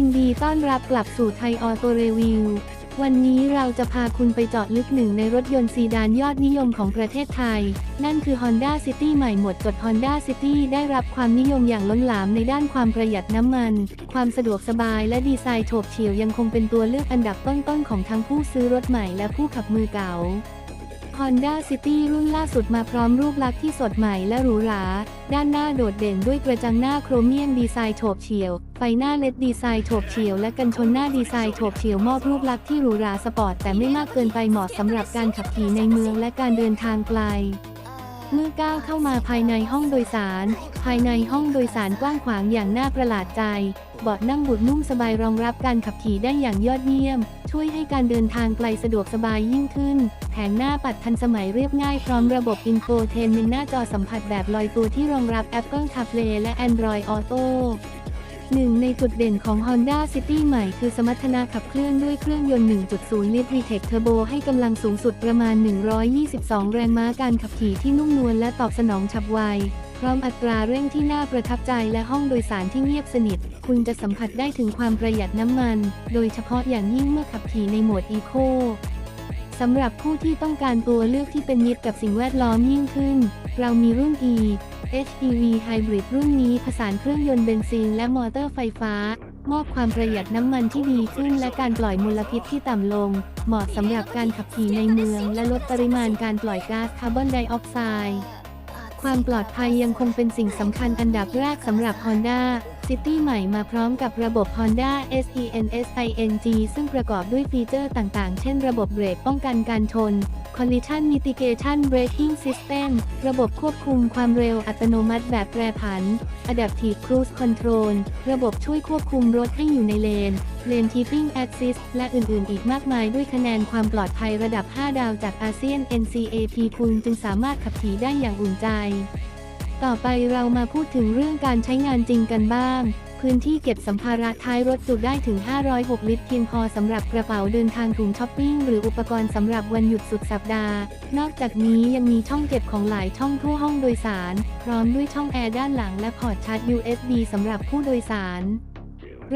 ยินดีต้อนรับกลับสู่ไทยออโตเรวิว วันนี้เราจะพาคุณไปเจาะลึกหนึ่งในรถยนต์ซีดานยอดนิยมของประเทศไทย นั่นคือ Honda City ใหม่หมดจด Honda City ได้รับความนิยมอย่างล้นหลามในด้านความประหยัดน้ำมัน ความสะดวกสบายและดีไซน์โฉบเฉี่ยวยังคงเป็นตัวเลือกอันดับต้นๆของทั้งผู้ซื้อรถใหม่และผู้ขับมือเก่า Honda City รุ่นล่าสุดมาพร้อมรูปลักษณ์ที่สดใหม่และหรูหรา ด้านหน้าโดดเด่นด้วยกระจังหน้าโครเมียมดีไซน์โฉบเฉี่ยว ไฟหน้าเล็ดดีไซน์โฉบเฉี่ยวและกันชนหน้าดีไซน์โฉบเฉี่ยวมอบรูปลักษณ์ที่หรูหราสปอร์ตแต่ไม่มากเกินไปเหมาะสำหรับการขับขี่ในเมืองและการเดินทางไกล เมื่อก้าวเข้ามาภายในห้องโดยสาร ภายในห้องโดยสารกว้างขวางอย่างน่าประหลาดใจ เบาะนั่งบุดนุ่มสบายรองรับการขับขี่ได้อย่างยอดเยี่ยม ช่วยให้การเดินทางไกลสะดวกสบายยิ่งขึ้น แผงหน้าปัดทันสมัยเรียบง่ายพร้อมระบบอินโฟเทนเมนต์หน้าจอสัมผัสแบบลอยตัวที่รองรับ Apple CarPlay และ Android Auto หนึ่งในจุดเด่นของ Honda City ใหม่คือสมรรถนะขับเคลื่อนด้วยเครื่องยนต์ 1.0 ลิตร VTEC Turbo ให้กำลังสูงสุดประมาณ 122 แรงม้าการขับขี่ที่นุ่มนวลและตอบสนองฉับไว พร้อมอัตราเร่งที่น่าประทับใจและห้องโดยสารที่เงียบสนิท คุณจะสัมผัสได้ถึงความประหยัดน้ำมัน โดยเฉพาะอย่างยิ่งเมื่อขับขี่ในโหมด Eco สำหรับผู้ที่ต้องการตัวเลือกที่เป็นมิตรกับสิ่งแวดล้อมยิ่งขึ้น เรามีรุ่น E HEV Hybrid รุ่นนี้ผสานเครื่องยนต์เบนซินและมอเตอร์ไฟฟ้า มอบความประหยัดน้ำมันที่ดีขึ้นและการปล่อยมลพิษที่ต่ำลง เหมาะสำหรับการขับขี่ในเมือง และลดปริมาณการปล่อยก๊าซคาร์บอนไดออกไซด์ความปลอดภัยยังคงเป็นสิ่งสำคัญอันดับแรกสำหรับ Honda City ใหม่มาพร้อมกับระบบ Honda SENSING ซึ่งประกอบด้วยฟีเจอร์ต่างๆ เช่นระบบเบรกป้องกันการชน Collision Mitigation Braking System ระบบควบคุมความเร็วอัตโนมัติแบบแปรผัน Adaptive Cruise Control ระบบช่วยควบคุมรถให้อยู่ในเลน Lane Keeping Assist และอื่นๆ อีกมากมายด้วยคะแนนความปลอดภัยระดับ 5 ดาวจากอาเซียน NCAP คุณจึงสามารถขับขี่ได้อย่างอุ่นใจ ต่อไปเรามาพูดถึงเรื่องการใช้งานจริงกันบ้าง พื้นที่เก็บสัมภาระท้ายรถจุได้ถึง 506 ลิตรเพียงพอสำหรับกระเป๋าเดินทางถุงช้อปปิ้งหรืออุปกรณ์สำหรับวันหยุดสุดสัปดาห์ นอกจากนี้ยังมีช่องเก็บของหลายช่องทั่วห้องโดยสาร พร้อมด้วยช่องแอร์ด้านหลังและพอร์ตชาร์จ USB สำหรับผู้โดยสาร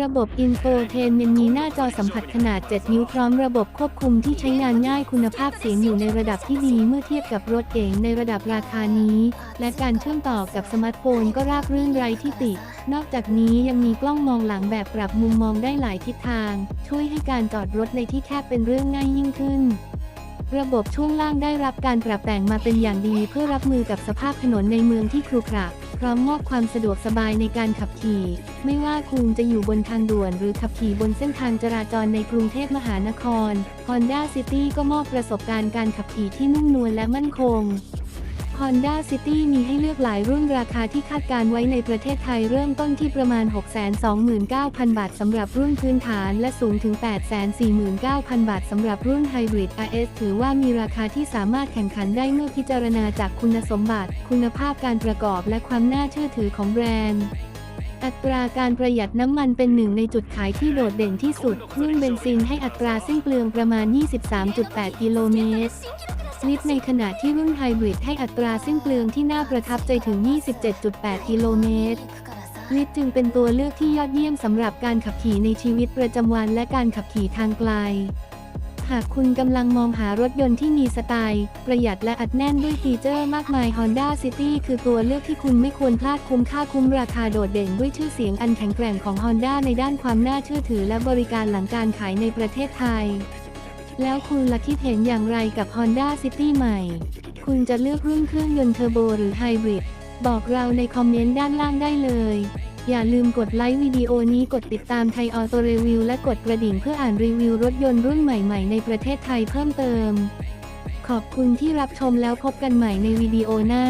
ระบบอินโฟเทนเมันมีหน้าจอสัมผัสขนาด 7 นิ้วพร้อมระบบควบคุมที่ใช้งานง่ายคุณภาพเสียงอยู่ในระดับที่ดีเมื่อเทียบกับรถเก๋งในระดับราคานี้ และการเชื่อมต่อกับสมาร์ทโฟนก็ราบรื่นไร้ที่ติ นอกจากนี้ยังมีกล้องมองหลังแบบปรับมุมมองได้หลายทิศทาง ช่วยให้การจอดรถในที่แคบเป็นเรื่องง่ายยิ่งขึ้นระบบช่วงล่างได้รับการปรับแต่งมาเป็นอย่างดีเพื่อรับมือกับสภาพถนนในเมืองที่ครุขระ ร้อมมอบความสะดวกสบายในการขับขี่ ไม่ว่าคุณจะอยู่บนทางด่วน หรือขับขี่บนเส้นทางจราจรในกรุงเทพมหานคร Honda City ก็มอบประสบการณ์การขับขี่ที่นุ่มนวลและมั่นคง Honda City มีให้เลือกหลายรุ่นราคาที่คาดการไว้ในประเทศไทยเริ่มต้นที่ประมาณ 629,000 บาทสำหรับรุ่นพื้นฐาน และสูงถึง 849,000 บาทสำหรับรุ่น Hybrid RS ถือว่ามีราคาที่สามารถแข่งขันได้เมื่อพิจารณาจากคุณสมบัติ คุณภาพการประกอบและความน่าเชื่อถือของแบรนด์อัตราการประหยัดน้ำมันเป็นหนึ่งในจุดขายที่โดดเด่นที่สุด รุ่นเบนซินให้อัตราสิ้นเปลืองประมาณ 23.8 กิโลเมตร ลิตรในขณะที่รุ่นไฮบริดให้อัตราสิ้นเปลืองที่น่าประทับใจถึง 27.8 กิโลเมตร ลิตรจึงเป็นตัวเลือกที่ยอดเยี่ยมสำหรับการขับขี่ในชีวิตประจำวันและการขับขี่ทางไกล หากคุณกำลังมองหารถยนต์ที่มีสไตล์ ประหยัดและอัดแน่นด้วยฟีเจอร์มากมาย Honda City คือตัวเลือกที่คุณไม่ควรพลาดคุ้มค่าคุ้มราคาโดดเด่นด้วยชื่อเสียงอันแข็งแกร่งของ Honda ในด้านความน่าเชื่อถือและบริการหลังการขายในประเทศไทย แล้วคุณละคิดเห็นอย่างไรกับ Honda City ใหม่ คุณจะเลือกรุ่นเครื่องยนต์เทอร์โบหรือไฮบริด บอกเราในคอมเมนต์ด้านล่างได้เลย อย่าลืมกดไลค์วิดีโอนี้กดติดตามไทยออโตรีวิวและกดกระดิ่งเพื่ออ่านรีวิวรถยนต์รุ่นใหม่ๆ ในประเทศไทยเพิ่มเติม ขอบคุณที่รับชมแล้วพบกันใหม่ในวิดีโอหน้า